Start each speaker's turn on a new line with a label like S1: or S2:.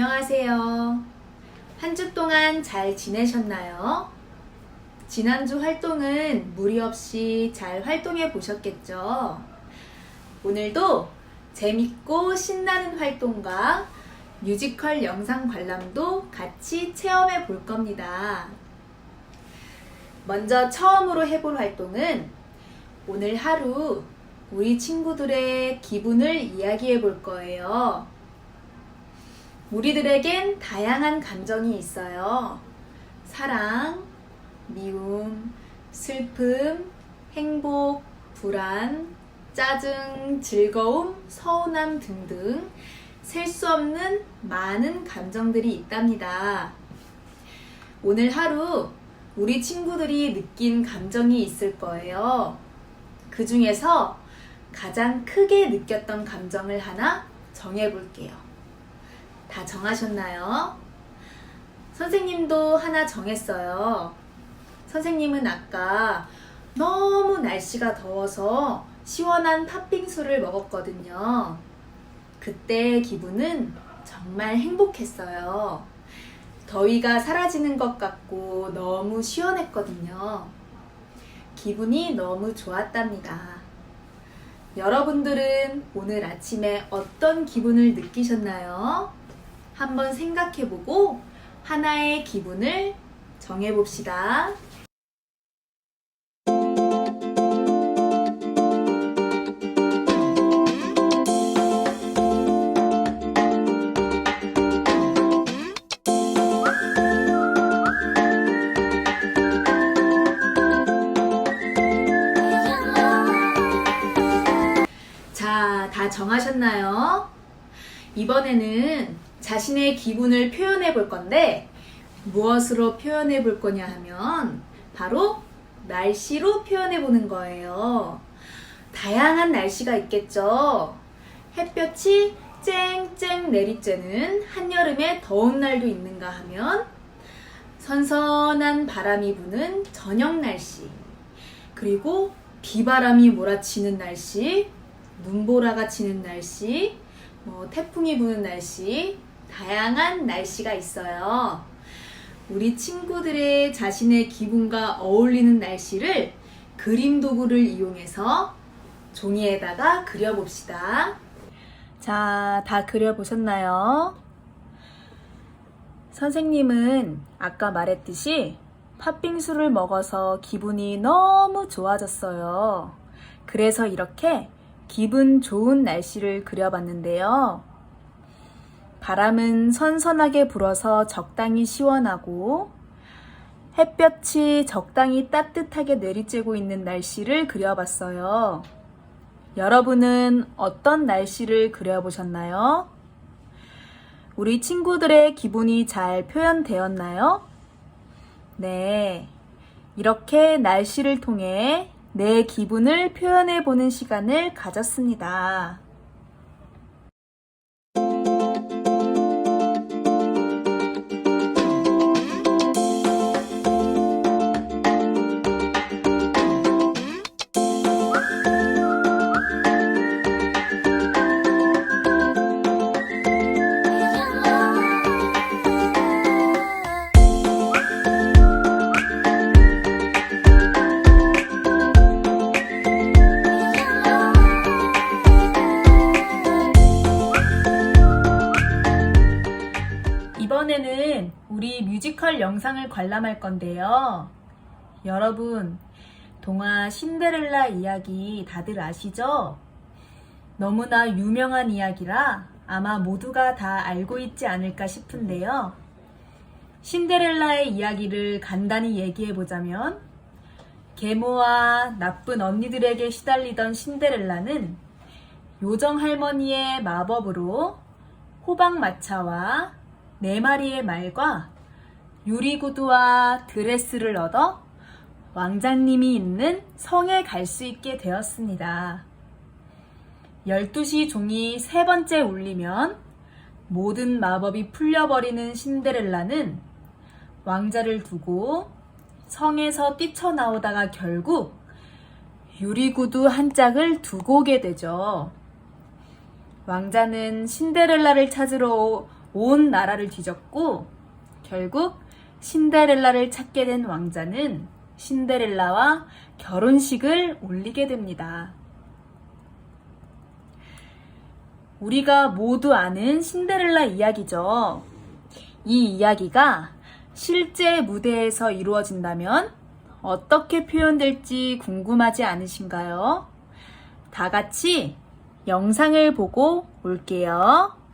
S1: 안녕하세요. 한 주 동안 잘 지내셨나요? 지난주 활동은 무리 없이 잘 활동해 보셨겠죠? 오늘도 재밌고 신나는 활동과 뮤지컬 영상 관람도 같이 체험해 볼 겁니다. 먼저 처음으로 해볼 활동은 오늘 하루 우리 친구들의 기분을 이야기해 볼 거예요. 우리들에겐 다양한 감정이 있어요. 사랑, 미움, 슬픔, 행복, 불안, 짜증, 즐거움, 서운함 등등 셀 수 없는 많은 감정들이 있답니다. 오늘 하루 우리 친구들이 느낀 감정이 있을 거예요. 그 중에서 가장 크게 느꼈던 감정을 하나 정해볼게요. 다 정하셨나요? 선생님도 하나 정했어요. 선생님은 아까 너무 날씨가 더워서 시원한 팥빙수를 먹었거든요. 그때 기분은 정말 행복했어요. 더위가 사라지는 것 같고 너무 시원했거든요. 기분이 너무 좋았답니다. 여러분들은 오늘 아침에 어떤 기분을 느끼셨나요? 한번 생각해보고 하나의 기분을 정해봅시다. 자, 다 정하셨나요? 이번에는 자신의 기분을 표현해 볼 건데, 무엇으로 표현해 볼 거냐 하면, 바로 날씨로 표현해 보는 거예요. 다양한 날씨가 있겠죠? 햇볕이 쨍쨍 내리쬐는 한여름의 더운 날도 있는가 하면, 선선한 바람이 부는 저녁 날씨, 그리고 비바람이 몰아치는 날씨, 눈보라가 치는 날씨, 뭐 태풍이 부는 날씨, 다양한 날씨가 있어요. 우리 친구들의 자신의 기분과 어울리는 날씨를 그림 도구를 이용해서 종이에다가 그려봅시다. 자, 다 그려보셨나요? 선생님은 아까 말했듯이 팥빙수를 먹어서 기분이 너무 좋아졌어요. 그래서 이렇게 기분 좋은 날씨를 그려봤는데요. 바람은 선선하게 불어서 적당히 시원하고 햇볕이 적당히 따뜻하게 내리쬐고 있는 날씨를 그려봤어요. 여러분은 어떤 날씨를 그려보셨나요? 우리 친구들의 기분이 잘 표현되었나요? 네. 이렇게 날씨를 통해 내 기분을 표현해 보는 시간을 가졌습니다. 뮤지컬 영상을 관람할 건데요. 여러분, 동화 신데렐라 이야기 다들 아시죠? 너무나 유명한 이야기라 아마 모두가 다 알고 있지 않을까 싶은데요. 신데렐라의 이야기를 간단히 얘기해 보자면, 계모와 나쁜 언니들에게 시달리던 신데렐라는 요정 할머니의 마법으로 호박마차와 네 마리의 말과 유리구두와 드레스를 얻어 왕자님이 있는 성에 갈 수 있게 되었습니다. 12시 종이 세 번째 울리면 모든 마법이 풀려버리는 신데렐라는 왕자를 두고 성에서 뛰쳐나오다가 결국 유리구두 한 짝을 두고 오게 되죠. 왕자는 신데렐라를 찾으러 온 나라를 뒤졌고 결국 신데렐라를 찾게 된 왕자는 신데렐라와 결혼식을 올리게 됩니다. 우리가 모두 아는 신데렐라 이야기죠. 이 이야기가 실제 무대에서 이루어진다면 어떻게 표현될지 궁금하지 않으신가요? 다 같이 영상을 보고 올게요.